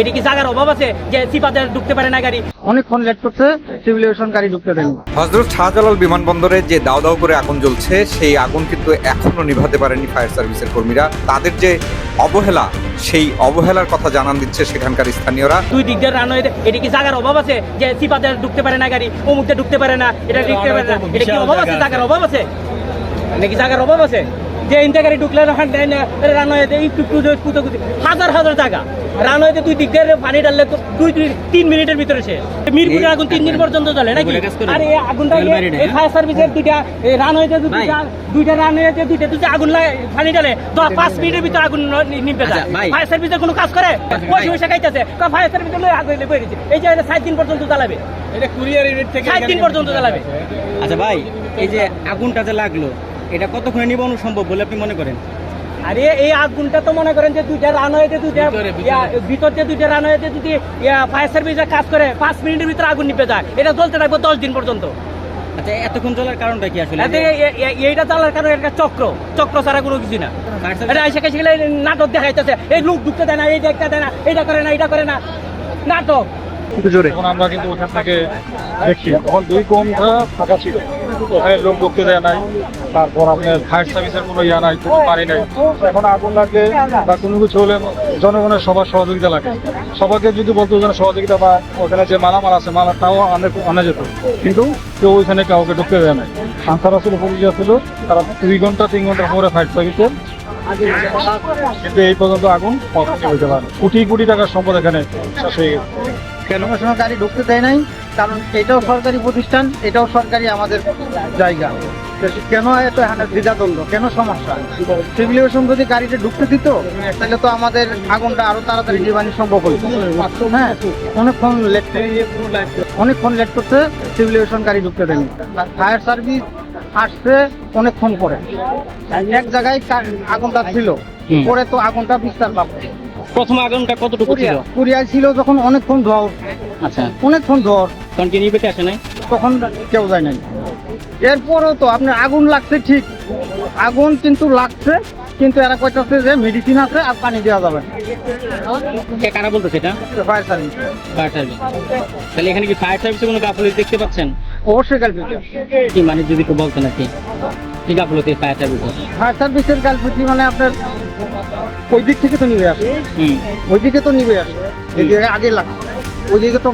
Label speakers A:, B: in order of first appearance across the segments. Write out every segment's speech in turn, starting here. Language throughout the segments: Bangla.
A: এটি কি জায়গার অভাব আছে যে সিপাতে ঢুকতে পারে না গাড়ি?
B: অনেকক্ষণ লেট করছে সিভিলিয়েশন গাড়ি ঢুকতে দেয়নি।
C: হজরত শাহজালাল বিমানবন্দরে যে দাও দাও করে আগুন জ্বলছে সেই আগুন কিন্তু এখনও নিভাতে পারেনি ফায়ার সার্ভিসের কর্মীরা। তাদের যে অবহেলা সেই অবহেলার কথা জানান দিচ্ছে সেখানকার স্থানীয়রা।
A: দুই দিক দিয়ে রান হয়ে এটি কি জায়গার অভাব আছে যে সিপাতে ঢুকতে পারে না গাড়ি? অমুকতে ঢুকতে পারে না এটা ঢুকতে পারে না। এটা কি অভাব আছে? জায়গার অভাব আছে? নাকি জায়গার অভাব আছে? যে ইন্টা গাড়ি ঢুকলে রান হয়ে একটু পুতো হাজার হাজার জায়গা। রান হয়ে দুই দিক পানি ডাললে তো দুই দুই তিন মিনিটের ভিতরে সে। মিরপুরে আগুন তিন দিন পর্যন্ত চলে নাকি? আর এই আগুনটা এই ফায়ার সার্ভিসের দুইটা রান হয়ে দুইটা দুইটা রান হয়ে দুইটা দুইটা আগুন লাগে পানি ডালে তো পাঁচ মিনিটের ভিতরে আগুন নি- নিভে যায়। ফায়ার সার্ভিসের কোনো কাজ করে? পয়সা পয়সা খাইতেছে। ফায়ার সার্ভিসের লোক আগুন বেরিয়েছে এই যে সাত দিন পর্যন্ত চালাবে
D: এটা কুরিয়ার ইউনিট থেকে
A: সাত দিন পর্যন্ত চালাবে
E: আচ্ছা ভাই এই যে আগুনটা যে লাগল এটা কতক্ষণে নিবানো সম্ভব বলে আপনি মনে করেন?
A: আরে এই আগুনটা তো মনে করেন যে দুইটা রান হয়েছে দুইটা
D: ভিতরে।
A: ইয়া, দিয়ে দুইটা রান হয়েছে যদি ফায়ার সার্ভিস কাজ করে পাঁচ মিনিটের ভিতরে আগুন নিপে যায়। এটা চলতে থাকবে দশ দিন পর্যন্ত।
E: আচ্ছা এতক্ষণ চলার কারণটা কি আসলে?
A: এইটা চালার কারণে একটা চক্র। চক্র ছাড়া কোনো কিছু না। এটা এসে নাটক দেখাইতেছে। এই লোক ঢুকতে দেয় না এই দেখতে দেয় না এটা করে না এটা করে না। নাটক।
F: এখন আমরা কিন্তু ওখান থেকে দেখছি তখন দুই ঘণ্টা ফাঁকা ছিল। ওখানে লোক ঢুকতে দেয় নাই, তারপর আপনার ফায়ার সার্ভিসের কোনো ইয়া নাই, কোনো পানি নাই। এখন আগুন লাগলে বা কোনো কিছু হলে জনগণের সবার সহযোগিতা লাগে। সবাইকে যদি বলতো যেন সহযোগিতা বা ওখানে যে মালামাল আছে, মালা তাও আনে আনা যেত। কিন্তু কেউ ওইখানে কাউকে ঢুকতে দেয় নাই। আনসার আসলে পুলিশ ছিল, তারা দুই ঘণ্টা, তিন ঘণ্টা পরে ফায়ার সার্ভিসের কিন্তু এই পর্যন্ত আগুন হইতে পারে কোটি কোটি টাকার সম্পদ এখানে শেষ হয়ে গেছে।
B: কেন? গাড়ি ঢুকতে দেয় নাই? কারণ এটাও সরকারি প্রতিষ্ঠান এটাও সরকারি আমাদের জায়গা। কেন এত দ্বিধাদ্বন্দ্ব? কেন সমস্যা? সিভিলিয়েশন যদি গাড়িটা ঢুকতে দিত? তাহলে তো আমাদের আগুনটা আরও তাড়াতাড়ি নির্মাণ সম্ভব হতো হ্যাঁ অনেকক্ষণ লেট অনেকক্ষণ লেট করছে সিভিলিয়েশন গাড়ি ঢুকতে দেয়নি। ফায়ার সার্ভিস আসছে অনেকক্ষণ পরে। এক জায়গায় আগুনটা ছিল। পরে তো আগুনটা বিস্তার করে।
E: প্রথম আগুনটা কতটুকু ছিল?
B: কুরিয়া- কুরিয়ায় ছিল যখন অনেকক্ষণ ধর
E: আচ্ছা।
B: অনেকক্ষণ ধোয়ার
E: কন্টিনিউ পেতে আসে নাই?
B: তখন কেউ যায় নাই। এরপরেও তো আপনার আগুন লাগছে ঠিক। আগুন কিন্তু লাগছে কিন্তু এরা কইতাছে যে মেডিসিন আছে আর পানি দেওয়া যাবে
E: কে কারা বলতেছে এটা?
B: ফায়ার সার্ভিস
E: ফায়ার সার্ভিস তাহলে এখানে কি ফায়ার সার্ভিসে কোনো গাফলতি দেখতে পাচ্ছেন?
B: অবশ্যই গালপিটি
E: কি মানে যদি একটু বলতেন আর কি। কি গাফলতি ফায়ার সার্ভিসে
B: ফায়ার সার্ভিসের গালপিটি মানে আপনার ওই দিক থেকে তো নিবে আসে।
E: হুম।
B: ওই দিকে তো নিবে আসে। আগে লাগছে ওই দিকে তো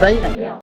B: যাই না।